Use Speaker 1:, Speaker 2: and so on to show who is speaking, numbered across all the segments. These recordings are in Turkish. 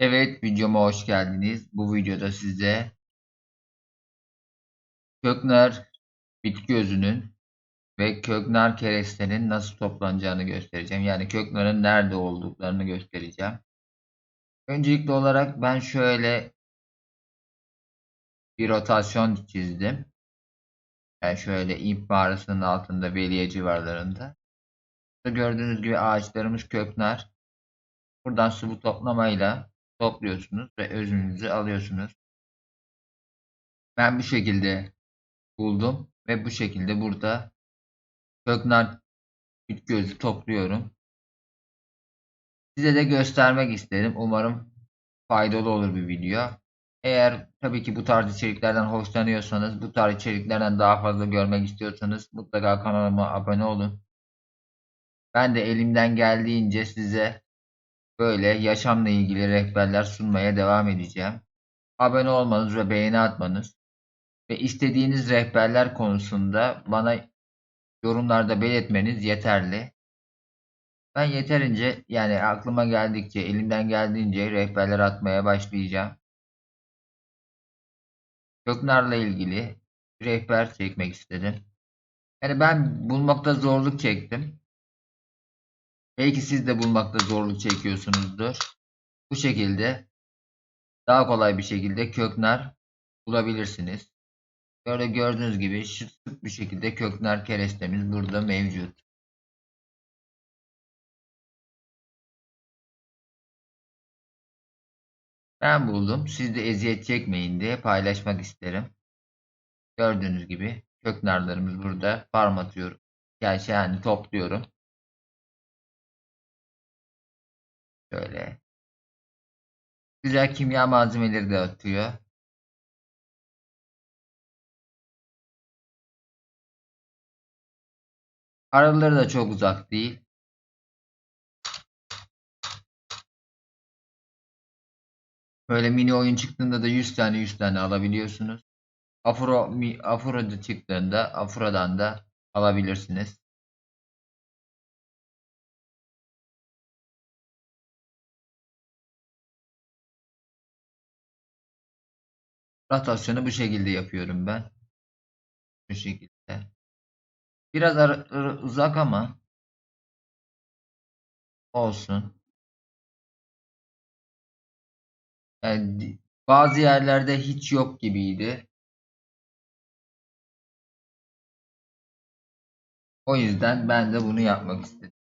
Speaker 1: Evet, videoma hoş geldiniz. Bu videoda size köknar bitki özünün ve köknar kerestenin nasıl toplanacağını göstereceğim. Yani köknarın nerede olduklarını göstereceğim. Öncelikli olarak ben şöyle bir rotasyon çizdim. Yani şöyle ip mağarasının altında Beliye civarlarında. Gördüğünüz gibi ağaçlarımız köknar. Buradan sıvı toplamayla topluyorsunuz ve özünüzü alıyorsunuz. Ben bu şekilde buldum ve bu şekilde burada köknar bitki özü topluyorum. Size de göstermek istedim. Umarım faydalı olur bir video. Eğer tabii ki bu tarz içeriklerden hoşlanıyorsanız, bu tarz içeriklerden daha fazla görmek istiyorsanız mutlaka kanalıma abone olun. Ben de elimden geldiğince size böyle yaşamla ilgili rehberler sunmaya devam edeceğim. Abone olmanız ve beğeni atmanız ve istediğiniz rehberler konusunda bana yorumlarda belirtmeniz yeterli. Ben yeterince yani aklıma geldikçe elimden geldiğince rehberler atmaya başlayacağım. Köknarla ilgili rehber çekmek istedim. Yani ben bulmakta zorluk çektim. Belki siz de bulmakta zorluk çekiyorsunuzdur. Bu şekilde daha kolay bir şekilde köknar bulabilirsiniz. Böyle gördüğünüz gibi şık bir şekilde köknar kerestemiz burada mevcut. Ben buldum. Siz de eziyet çekmeyin diye paylaşmak isterim. Gördüğünüz gibi köknarlarımız burada farm atıyorum. Gerçi yani topluyorum. Şöyle. Güzel kimya malzemeleri de atıyor. Araları da çok uzak değil. Böyle mini oyun çıktığında da 100 tane 100 tane alabiliyorsunuz. Afro, mi, Afro çıktığında Afro'dan da alabilirsiniz. Rotasyonu bu şekilde yapıyorum ben. Bu şekilde. Biraz uzak ama olsun. Yani bazı yerlerde hiç yok gibiydi. O yüzden ben de bunu yapmak istedim.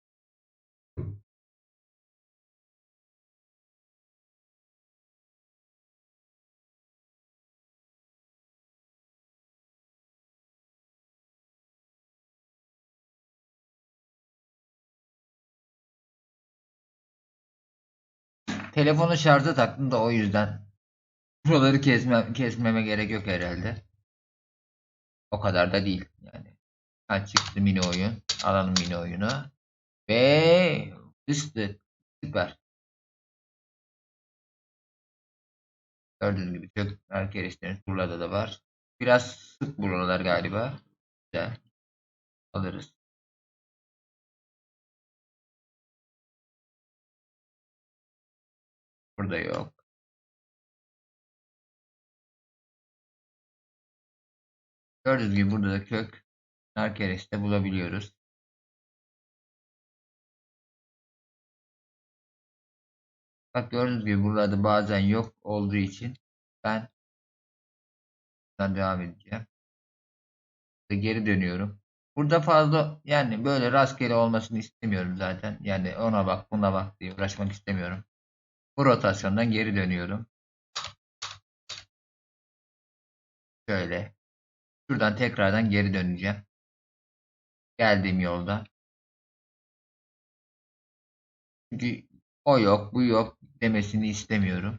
Speaker 1: Telefonu şarja taktım da o yüzden. Buraları kesme, kesmeme gerek yok herhalde. O kadar da değil yani. Ha, çıktı mini oyun. Alalım mini oyunu. Ve üstü. Süper. Gördüğünüz gibi çok herkeslerin burada da var. Biraz sık buralar galiba. Güzel. Alırız. Burada yok. Gördüğünüz gibi burada da kök Narkeres'te bulabiliyoruz. Bak gördüğünüz gibi burada bazen yok olduğu için ben buradan devam edeceğim. Geri dönüyorum. Burada fazla yani böyle rastgele olmasını istemiyorum zaten. Yani ona bak buna bak diye uğraşmak istemiyorum. Bu rotasyondan geri dönüyorum. Şöyle. Şuradan tekrardan geri döneceğim. Geldiğim yolda. Çünkü o yok, bu yok demesini istemiyorum.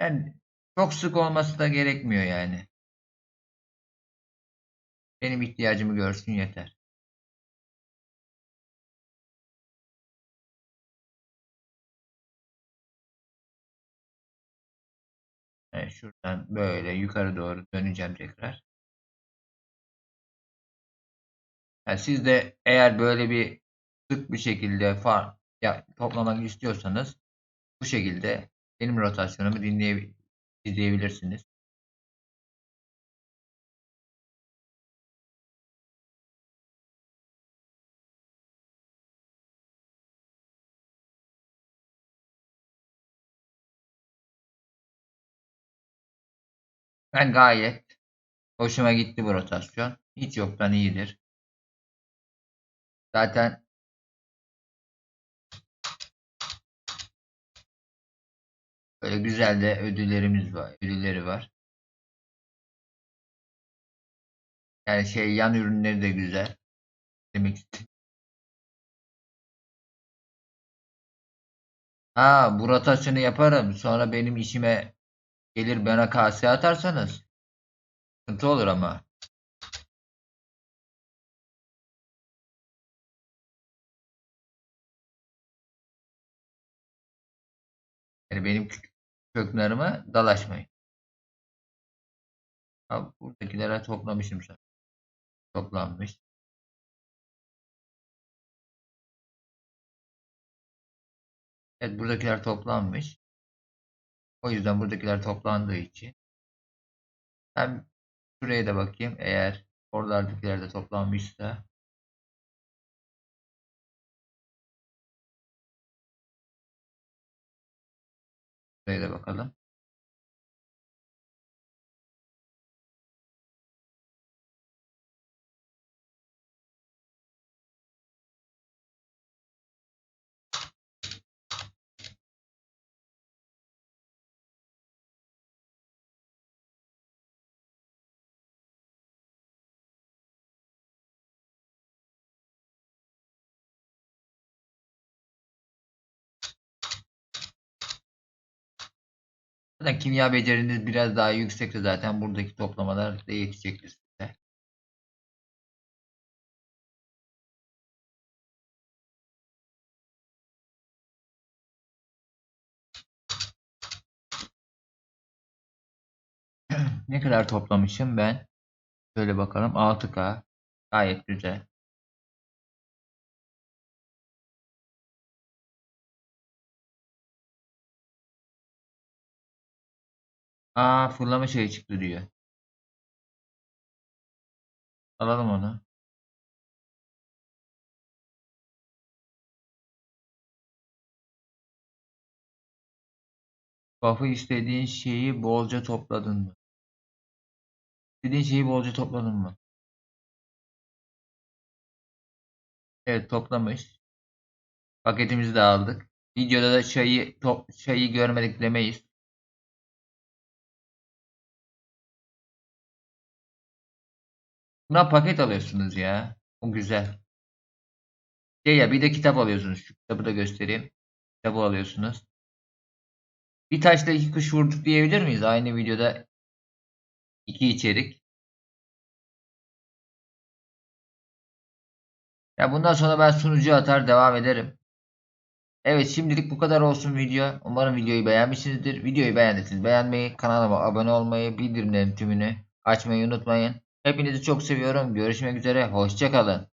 Speaker 1: Yani çok sık olması da gerekmiyor yani. Benim ihtiyacımı görsün yeter. Şuradan böyle yukarı doğru döneceğim tekrar. Yani siz de eğer böyle bir sık bir şekilde far ya, toplamak istiyorsanız bu şekilde benim rotasyonumu dinleye izleyebilirsiniz. Ben gayet hoşuma gitti bu rotasyon. Hiç yoktan iyidir. Zaten böyle güzel de ödüllerimiz var. Ödülleri var. Yani şey yan ürünleri de güzel. Demek istedim. Ha bu rotasyonu yaparım. Sonra benim işime gelir bana kase atarsanız sıkıntı olur ama. Yani benim kö- köklerime dalaşmayın. Ha, buradakilere toplamışım zaten. Toplanmış. Evet buradakiler toplanmış. O yüzden buradakiler toplandığı için ben şuraya da bakayım. Eğer oralardakiler de toplanmışsa buraya da bakalım. Zaten kimya beceriniz biraz daha yüksekse zaten buradaki toplamalar da yetecektir size. Ne kadar toplamışım ben? Şöyle bakalım 6K. Gayet güzel. Aa fırlama şeyi çıktı diyor. Alalım onu. Buff'ı istediğin şeyi bolca topladın mı? İstediğin şeyi bolca topladın mı? Evet toplamış. Paketimizi de aldık. Videoda da çayı top, çayı görmedik demeyiz. Buna paket alıyorsunuz ya. O güzel. Şey ya bir de kitap alıyorsunuz. Şu kitabı da göstereyim. Kitabı alıyorsunuz. Bir taşla iki kuş vurduk diyebilir miyiz? Aynı videoda iki içerik. Ya bundan sonra ben sunucu atar devam ederim. Evet şimdilik bu kadar olsun video. Umarım videoyu beğenmişsinizdir. Videoyu beğendiyseniz beğenmeyi, kanalıma abone olmayı, bildirimlerin tümünü açmayı unutmayın. Hepinizi çok seviyorum. Görüşmek üzere. Hoşçakalın.